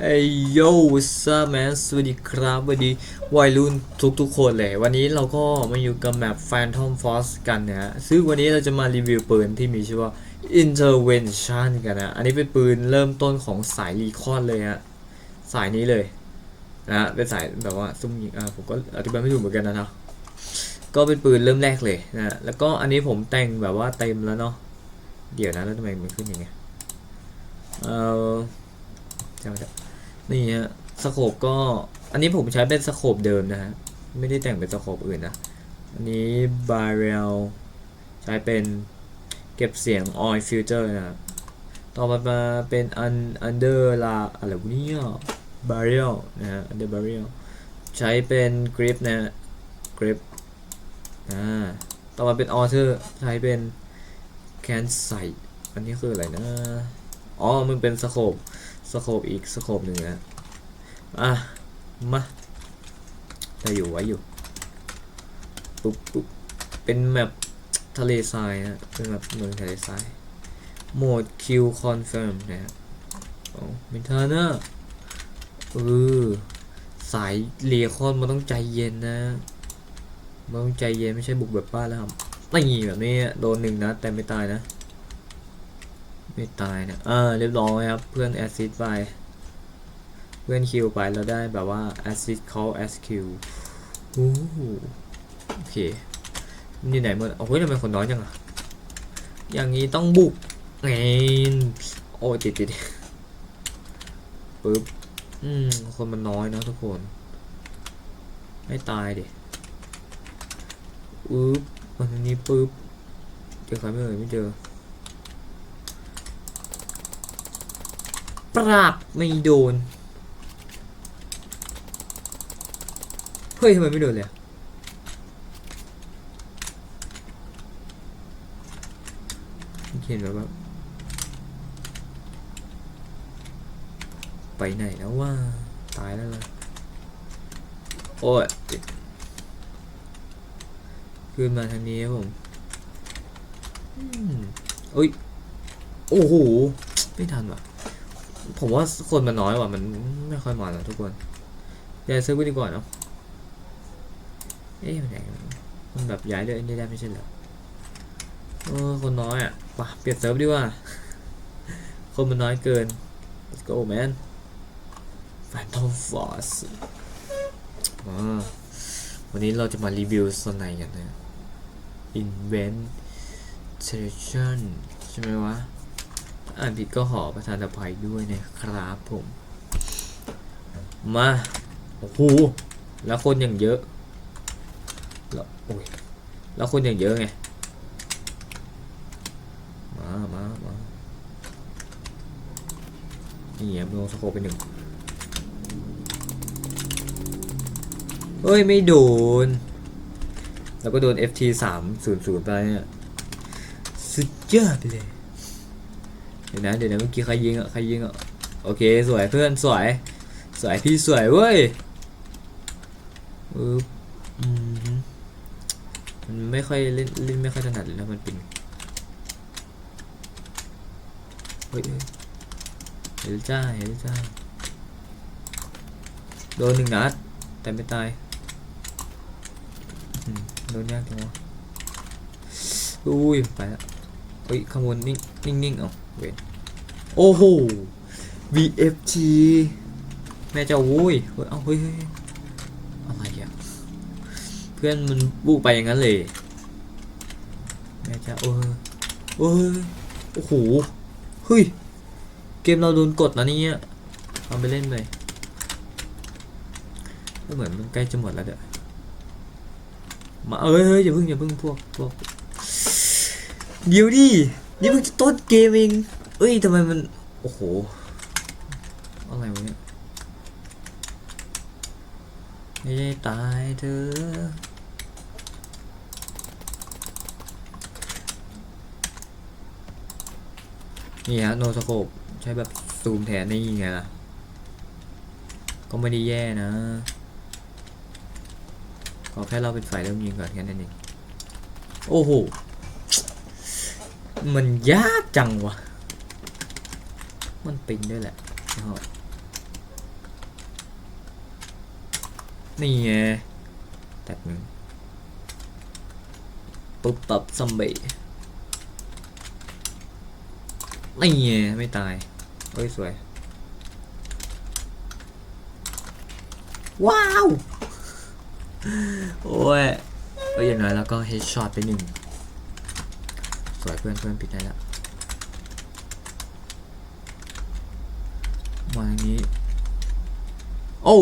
เอ้ยโย่ซาแมนสวัสดีครับสวัสดีวัยรุ่นทุกๆคนเลย วันนี้เราก็มาอยู่กับแมป Phantom Force กันนะฮะซึ่งวันนี้เราจะมารีวิวปืนที่มีชื่อว่า Intervention กันนะ อันนี้เป็นปืนเริ่มต้นของสายรีคอนเลยฮะ สายนี้เลยนะฮะเป็นสายแบบว่าซุ่มยิงอ่าผมก็อธิบายไม่ถูกเหมือนกันนะเนาะก็เป็นปืนเริ่มแรกเลยนะแล้วก็อันนี้ผมแต่งแบบว่าเต็มแล้วเนาะเดี๋ยวนะแล้วทำไมมันขึ้นอย่างเงี้ยเอ่อ จำไม่ได้นี่ฮะสโคปก็อันนี้ผมใช้เป็นสโคปเดิมนะฮะไม่ได้แต่งเป็นสโคปอื่นนะอันนี้บาร์เรลใช้เป็นเก็บเสียง oil filter นะครับต่อมาเป็นอัน under ลาอะไรวะเนี่ย barrel นะฮะ under barrel ใช้เป็น grip นะฮะ grip อ่าต่อมาเป็น author ใช้เป็น can sight อันนี้คืออะไรนะอ๋อมันเป็นสโคป สโคปอีกสโคปหนึ่งนะอะมาได้อยู่ไว้อยู่ปุ๊บปุ๊บเป็นแมปทะเลทรายนะเป็นแบบเมืองทะเลทรายโหมดคิวคอนเฟิร์มนะฮะโอ้มินเทอร์เนอร์เออสายเลียคอนมันต้องใจเย็นนะมันต้องใจเย็นไม่ใช่บุกแบบบ้านแล้วครับนี่แบบนี้โดนหนึ่งนะแต่ไม่ตายนะ ไม่ตายนะอ่าเรียบร้อยครับ เพื่อนแอซิดไป เพื่อนคิวไปแล้วได้แบบว่าแอซิดเขาแอสคิวโอ้โอเคนอยู่ไหนหมดโอ้ยทำไมคนน้อยจังอะอย่างนี้ต้องบุกเงินโอ้ยติดติดปึ๊บอืมคนมันน้อยนะทุกคน ไม่ตายดิปึ๊บวันนี้ปึ๊บเจอใครไม่เอ่ยไม่เจอ ปราบไม่โดน เฮ้ยทำไมไม่โดนเลยอเขียนแบบว่าไปไหนแล้วว่า ตายแล้วล่ะโอ้ยขึ้นมาทางนี้ครับผมอืมเอ้ย โอ้โห ไม่ทันว่ะ ผมว่าคนมันน้อยว่ะมันไม่ค่อยมาแล้วทุกคนย้ายเซิร์ฟไปดีกว่าเนาะเอ๊ะมันไหนมันแบบย้ายเลยได้ได้ไม่ใช่เหรอเออคนน้อยอะป่ะเปลี่ยนเซิร์ฟดีกว่า คนมันน้อยเกิน let's go man Phantom Force อ่าวันนี้เราจะมารีวิวโซนไหนกันนะ Invention ใช่ไหมวะ อ่านผิดก็ขอประทานอภัยด้วยนะครับผม มา โอ้โห แล้วคนอย่างเยอะ แล้วโอ้ย แล้วคนอย่างเยอะไง มา มา มา นี่แอบลงสโคปไปหนึ่งเฮ้ย ไม่โดน แล้วก็โดน FT 3 0 0ไปเนี่ย สุดยอดไปเลย เดี๋ยวนะเดี๋ยวนะเมื่อกี้ใครยิงอะใครยิงอะโอเคสวยเพื่อนสวย สวยพี่สวยเว้ยอึ๊บอืมันไม่ค่อยเล่นเล่นไม่ค่อยถนัดเลยนะมันปิงเฮ้ยเฮ้ยเห็นจ้าเห็นจ้าโดนหนึ่งนัดแต่ไม่ตายโดนยากจังวะอุ้ยไปล้วเฮ้ยขางบวนนิ่งนิ่งนิ่งเอา โอ้โห VFG แม่เจ้าวุ้ยเฮ้ยเอาเฮ้ยอะไรอะเพื่อนมันบุกไปอย่างนั้นเลยแม่เจ้าเออเออโอ้โหเฮ้ยเกมเราโดนกดนะเนี่ยเอาไปเล่นเลยก็เหมือนมันใกล้จะหมดแล้วเด้อมาเอ้ยเฮ้ยอย่าพิ่งอย่าพิ่งพวกพวกเดี๋ยวดิ นี่เพิ่งจะต้นเกมเองเอ้ยทำไมมัน โอ้โห อะไรวะเนี่ย ไม่ได้ตายเธอ นี่ฮะโนสโคปใช้แบบซูมแทนนี่ไงล่ะ ก็ไม่ได้แย่นะ ขอแค่เราเป็นฝ่ายเริ่มยิงก่อนแค่นั้นเอง โอ้โห มันยากจังวะ มันปิงด้วยแหละนี่แต่ปุ๊บปับซอมบี้นี่ไม่ตายเฮ้ยสวย ว้าว โอ้ยอย่างน้อยแล้วก็เฮดช็อตไปหนึ่ง สวยเพื่อนเพื่อนปิดได้แล้วมาอย่างนี้ โอ้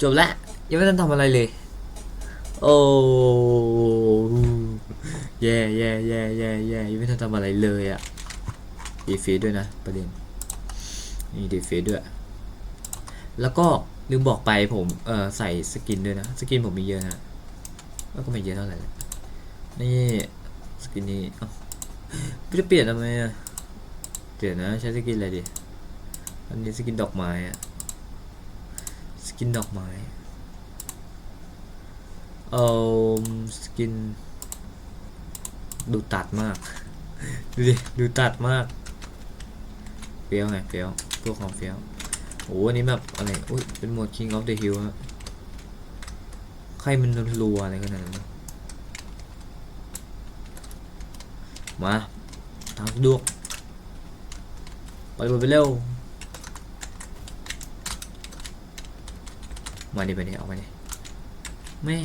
จบแล้วยังไม่ทันทำอะไรเลย โอ้แย่แย่แย่แย่แย่ยังไม่ทันทำอะไรเลยอะดีฟีด้วยนะประเด็นนี่ดีฟีดด้วย แล้วก็ลืมบอกไปผมเออใส่สกินด้วยนะ สกินผมมีเยอะนะ แล้วก็ไม่เยอะเท่าไหร่นี่ สกินนี้เอ้าจะเปลี่ยนทำไมอะเปลี่ยนนะใช้สกินอะไรดีอันนี้สกินดอกไม้อะสกินดอกไม้เอาสกิน ดูตัดมาก ดูดิดูตัดมากเฟี้ยวไงเฟี้ยวพวกของเฟี้ยวโอ้อันนี้แบบอะไรอุ้ยเป็นโหมด King of the Hill ฮะใครมันรัวอะไรขนาดนั้นวะ มาทางสะดวกไปเลยไปเร็วมาดิไปดิเอาไปดิแม่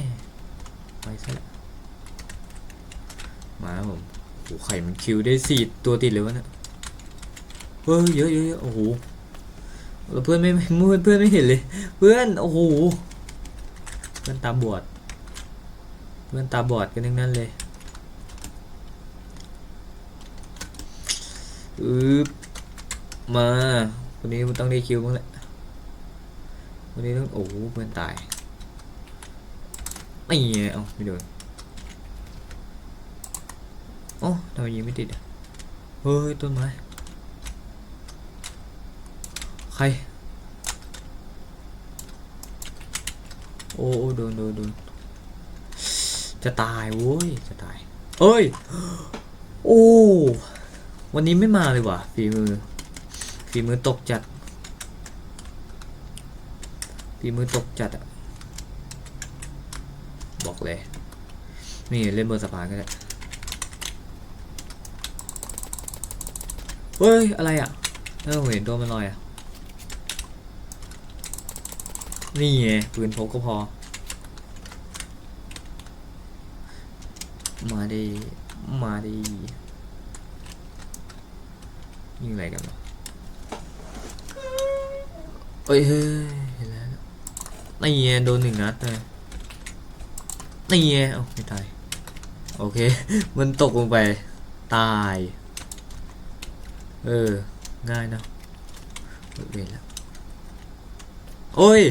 ไปซะแล้วมาผมโอ้โหไข่มันคิวได้สี่ตัวติดเลยวะเนี่ยเฮ้ยเยอะเยอะโอ้โหแล้วเพื่อนไม่ไม่เพื่อนเพื่อนไม่เห็นเลย เพื่อนโอ้โหเพื่อนตาบอด เพื่อนตาบอดกันทั้งนั้นเลย อึบมาวันนี้มันต้องได้คิวบ้างแหละวันนี้ต้องโอ้เพื่อนตายไม่เอาไม่โดนโอ้ทำไมยิงไม่ติดเฮ้ยต้นไม้ใครโอ้โอ้โดนโดนโดนจะตายโว้ยจะตายเอ้ยโอ้ วันนี้ไม่มาเลยว่ะฝีมือฝีมือตกจัดฝีมือตกจัดอะบอกเลย นี่เล่นบนสะพานก็ได้เฮ้ย อะไรอะ เออเห็นตัวมันลอยอะ นี่ไงปืนพกก็พอ มาดี มาดี ยิงอะไรกันวะเอ้ยเฮ้ยเห็นแล้วนี่ไงโดนหนึ่งนัดเลยนี่ไงเอ้ไม่ตาย โอเค มันตกลงไป ตาย เออ ง่ายนะเวรแล้วโอ้ย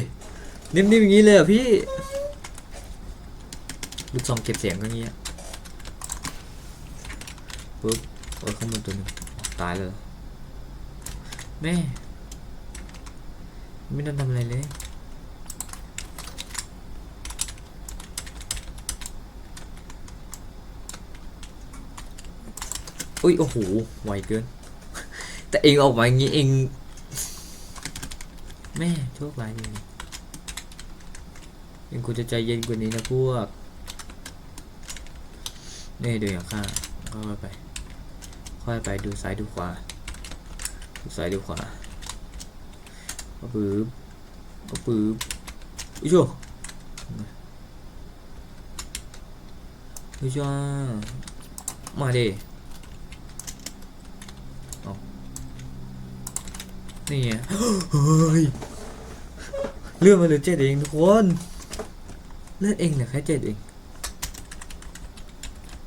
นิ่มๆอย่างนี้เลยเหรอพี่ลูกซองเก็บเสียงก็เงี้ยปุ๊บโอ้ยข้างบนตัวหนึงตายเลย แม่ ไม่ต้องทำอะไรเลย อุ้ย โอ้โห ไวเกิน แต่เองออกมาอย่างงี้เอง แม่โชคร้ายจริงเองควรจะใจเย็นกว่านี้นะพวก นี่ดินอย่างข้างค่อยไป ค่อยไปดูซ้ายดูขวา ซ้ายดูขวาเอาปืบเอาปืบอุ้ยชัวอุ้ยชัวมาดิเอนี่ไงเฮ้ยเลือดมันเหลือเจ็ดเองทุกคนเลือดเองเหลือแค่เจ็ดเอง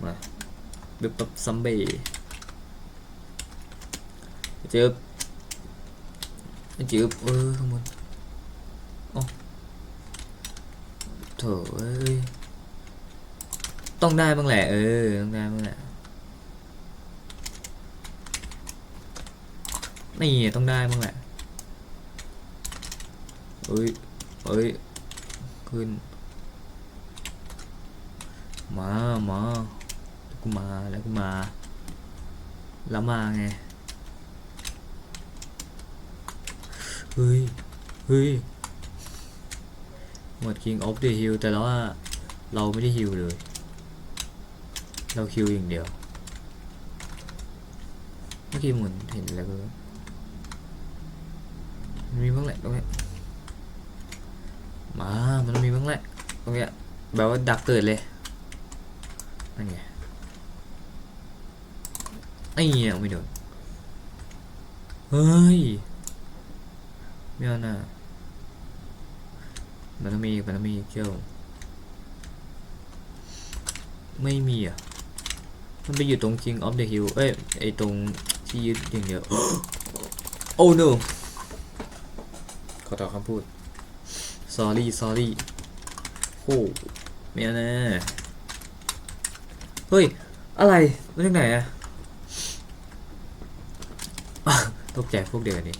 มาบึบปับซัมเบเจ็ บเจ็บเออข้างบนโอ้โถเอ้ยต้องได้บ้างแหละเออต้องได้บ้างแหละนี่ต้องได้บ้างแหละเอ้ยเอ้ยขึ้นมามากูมาแล้วกูมาแล้วมาไง ฮ้ย เฮ้ย หมด King of the Hill แต่ว่าเราไม่ได้ฮิวเลย เราคิวอย่างเดียว เมื่อกี้เหมือนเห็นอะไรก็มันมีบ้างแหละตรงเนี้ยมา มันมีบ้างแหละตรงเนี้ยแบบว่าดักเกิดเลยนั่นไงไอ้เหี้ยไม่โดนเฮ้ย ไม่เอาน่ะมันต้องมีอีกมันต้องมีอีกเจ้าไม่มีอะ มันไปอยู่ตรง King of the Hill เอ้ย ไอตรงที่ยึดอย่างเดียว โอ้ no ขอต่อคำพูด sorry sorry โอ้ไม่เอานะเฮ้ย อะไรมาจากไหนอะอะตกใจพวกเดียวกันนี่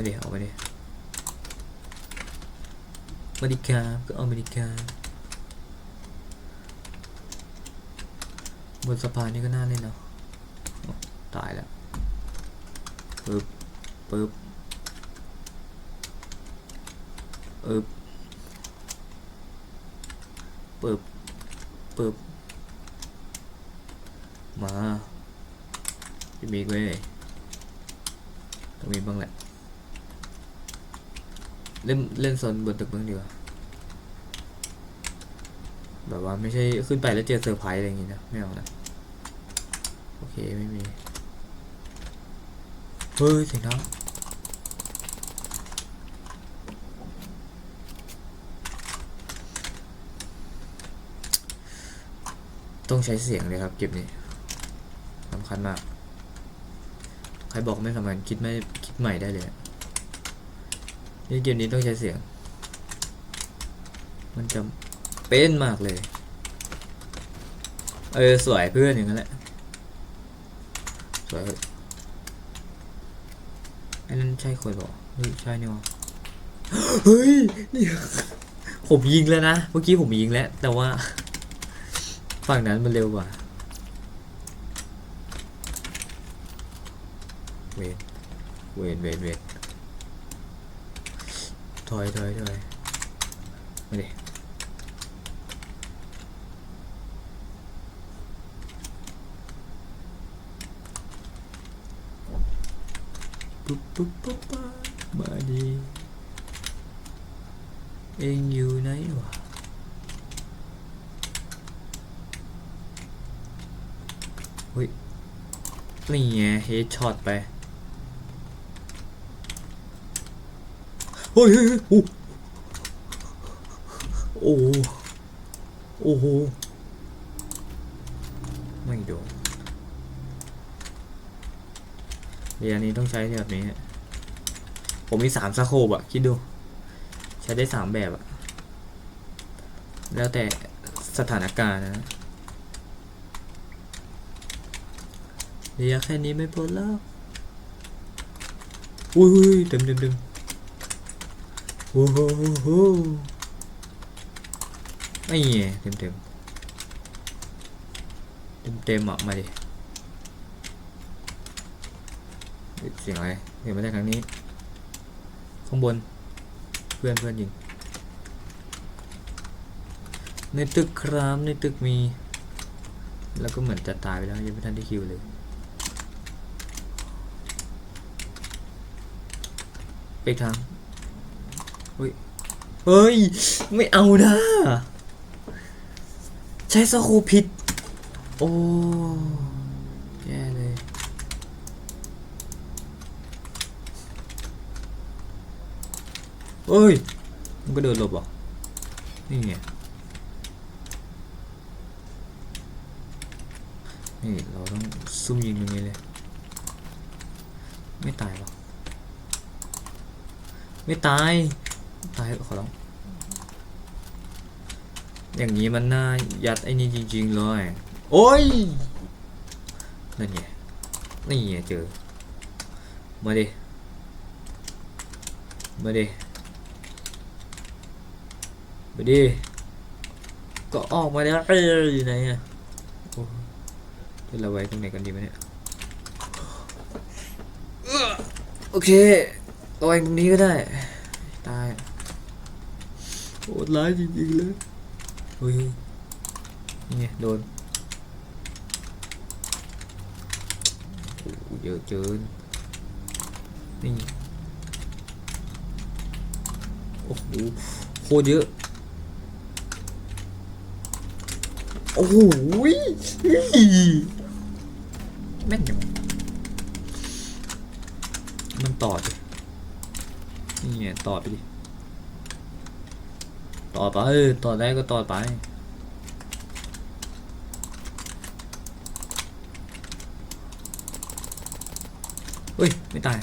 มาดิเอามาดิมาดิกาก็เอามาดิกาบนสะพานนี่ก็น่าเล่นเนาะตายแล้วปึ๊บปึ๊บปึ๊บปึ๊บปึ๊บมาจะมีอีกเว้ยต้องมีบ้างแหละ เล่นเล่นโซนบนตึกมืองดีกว่าแบบว่าไม่ใช่ขึ้นไปแล้วเจอเซอร์ไพรส์อะไรอย่างงี้นะไม่เอานะโอเคไม่มีเฮ้ยเสียงเท้าต้องใช้เสียงเลยครับเก็บนี้สำคัญมาก ใครบอกไม่สำคัญคิดไม่คิดใหม่ได้เลย เกมนี้ต้องใช้เสียง มันจะเป็นมากเลย เออ สวยเพื่อนอย่างนั้นแหละ สวยอันนั้นใช่คนบอกเฮ้ยใช่นี่วะเฮ้ยนี่ผมยิงแล้วนะ เมื่อกี้ผมยิงแล้ว แต่ว่า ฝั่งนั้นมันเร็วกว่าเวนเวนเวนเวน ถอยถอยถอยมาดิปุ๊บปุ๊บปุ๊บปมาดิเองอยู่ไหนวะเฮ้ยนี่ไงเฮดช็อตไป เฮ้ยเฮ้ยโอ้โอ้โอ้โหไม่โดนเรียนนี้ต้องใช้แบบนี้ ผมมีสามสโคบอะคิดดู ใช้ได้สามแบบอะแล้วแต่สถานการณ์นะเรียแค่นี้ไม่พ้นแล้ว อุ้ยเต็มเต็มเต็ม โอ้โหโหไอ้เงี้ยเต็มเต็มเต็มเต็มอะมาดิเสียงอะไรเสียงมาจากทางนี้ ข้างบน เพื่อนเพื่อนยิง ในตึกครับในตึกมี แล้วก็เหมือนจะตายไปแล้วยังไม่ทันได้คิวเลยไปทาง เฮ้ย ไม่เอานะ ใช้สโคผิด โอ้แย่เลยเอ้ย มันก็เดินหลบหรอ นี่ไง นี่ เราต้องซุ่มยิงตรงนี้เลย ไม่ตายหรอไม่ตาย ตายขอร้องอย่างนี้มันน่ายัดไอ้นี่จริงๆเลย โอ้ย นั่นไง นี่ไงเจอ มาดิ มาดิ มาดิ ก็ออกมาแล้อยู่ไหนอะจะเราไว้ตรงไหนกันดีไหมเนี่ย โอเคเอาไว้ตรงนี้ก็ได้ โหดร้ายจริงๆเลยเฮ้ยนี่ไงโดนโอ้เยอะเกินนี่โอ้โหโคตรเยอะโอ้โหแม่นจังมันต่อดินี่ไงต่อไปดิ ต่อไปต่อได้ก็ต่อไปเฮ้ย ไม่ตาย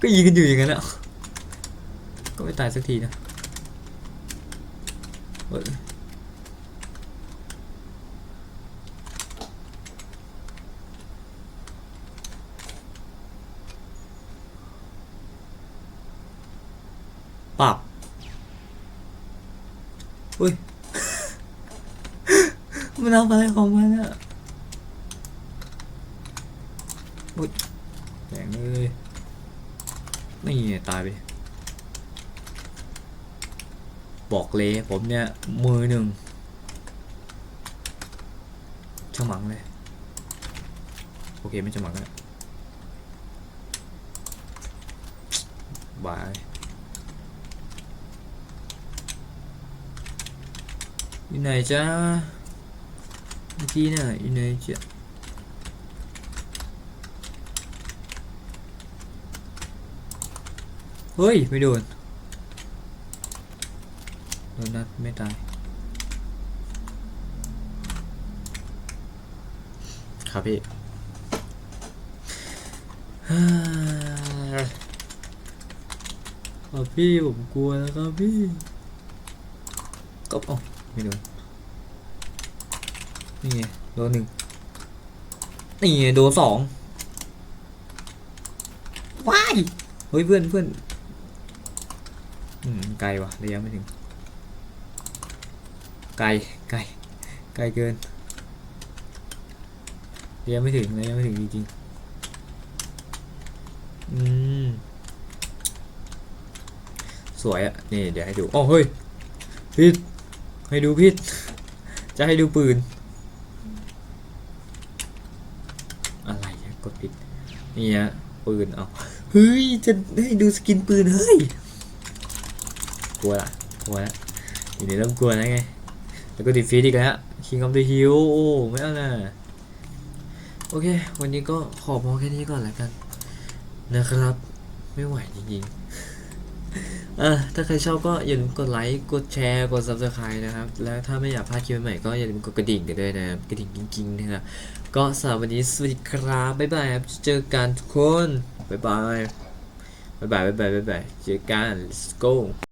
ก็ยิงกันอยู่อย่างนั้นแหละก็ไม่ตายสักทีนะเฮ้ย ปับเฮ้ย มันเอาอะไรของมันอะอุ้ยแรงเลยนี่ไงตายไป บอกเลยผมเนี่ย มือหนึ่งฉมังเลย โอเค ไม่ฉมังแล้วบาย อยู่ไหนจ้าเมื่อกี้น่ะอยู่ไหนจ้ะเฮ้ย ไม่โดนโดนนัดไม่ตายครับพี่ครับพี่ผมกลัวนะครับพี่ก็อ๋อ ไม่โดนนี่โดนหนึ่งนี่โดนสองว้ายเฮ้ยเพื่อนเพื่อนอืมไกลว่ะระยะไม่ถึง ไกลไกลไกลเกินระยะไม่ถึงระยะไม่ถึงจริงๆอืมสวยอะนี่เดี๋ยวให้ดูอ๋อเฮ้ยพิษ ให้ดูพิษจะให้ดูปืน อะไรกดผิดนี่ฮะปืนเอาเฮ้ยจะให้ดูสกินปืนเฮ้ยกลัวละกลัวละอยู่ในเริ่มกลัวแล้วไงแล้วก็ดีฟีดอีกแล้ว King of the Hill โอ้ไม่เอานะโอเค วันนี้ก็ขอพอแค่นี้ก่อนแล้วกันนะครับ ไม่ไหวจริงๆ เออถ้าใครชอบก็อย่าลืมกดไลค์ กดแชร์ กด subscribe นะครับ แล้วถ้าไม่อยากพลาดคลิปใหม่ก็อย่าลืมกดกระดิ่งกันด้วยนะครับ กระดิ่งจริงๆนะครับ ก็สำหรับวันนี้สวัสดีครับ บ๊ายบายครับ เจอกันทุกคน บ๊ายบาย บ๊ายบาย บ๊ายบาย บ๊ายบาย เจอกัน let's go